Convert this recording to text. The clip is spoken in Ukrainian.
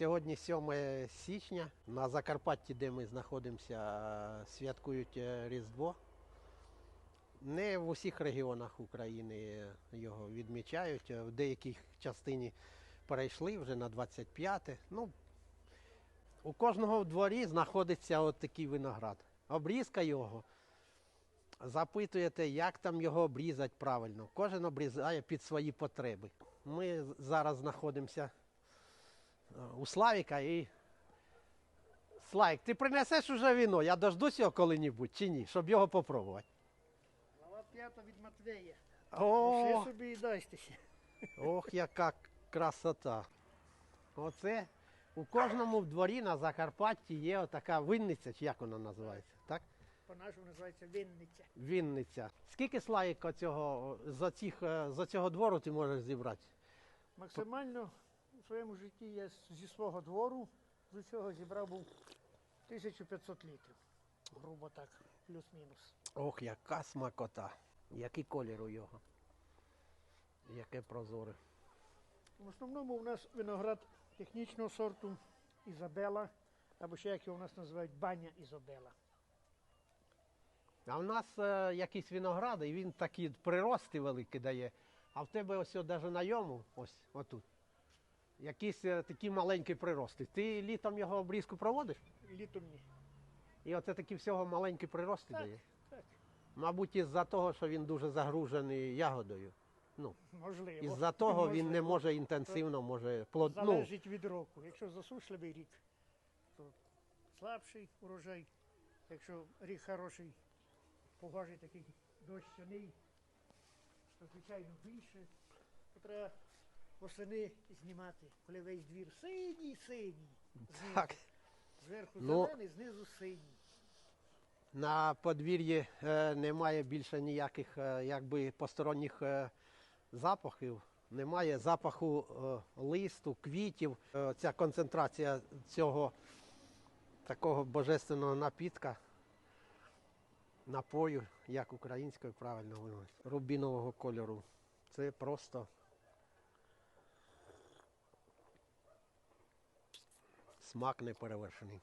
Сьогодні 7 січня. На Закарпатті, де ми знаходимося, святкують е, Різдво. Не в усіх регіонах України його відмічають. В деяких частині перейшли вже на 25. Ну, у кожного в дворі знаходиться от такий виноград. Обрізка його. Запитуєте, як там його обрізати правильно. Кожен обрізає під свої потреби. Ми зараз знаходимося е, у Славіка і. Славік, ти принесеш уже віно, я дождусь його коли-небудь чи ні, щоб його попробувати. Глава п'ята від Матвея. О, собі і ох, яка красота. Оце у кожному в дворі на Закарпатті є отака винниця, чи як вона називається, так? По-нашому називається винниця. Вінниця. Скільки славік цього за, цих, е, за цього двору ти можеш зібрати? Максимально у своєму житті я зі свого двору з усього зібрав був 1500 літрів. Грубо так, плюс-мінус. Ох, яка смакота. Який колір у його. Яке прозоре. В основному у нас виноград технічного сорту Ізабела, або ще як його у нас називають баня Ізабела. А в нас е, якісь виногради, і він такі прирости великі дає. А в тебе ось навіть на йому, ось отут. Якісь е, такі маленькі прирости. Ти літом його обрізку проводиш? Літом ні. І оце такі всього маленькі прирости Так, дає. так. Мабуть, із-за того, що він дуже загружений ягодою. Ну, Можливо. із-за того він не може інтенсивно, може плод... ну, Залежить від року. Якщо засушливий рік, то слабший урожай. Якщо рік хороший, погожий такий дощаний, то звичайно більше. То треба восени знімати, коли весь двір синій, синій. Знизу. так. Зверху Ну, зелений, знизу синій. На подвір'ї е, немає більше ніяких е, якби посторонніх е, запахів. Немає запаху е, листу, квітів. Е, ця концентрація цього такого божественного напітка, напою, як українською правильно вимовити, рубінового кольору. Це просто смак неперевершений.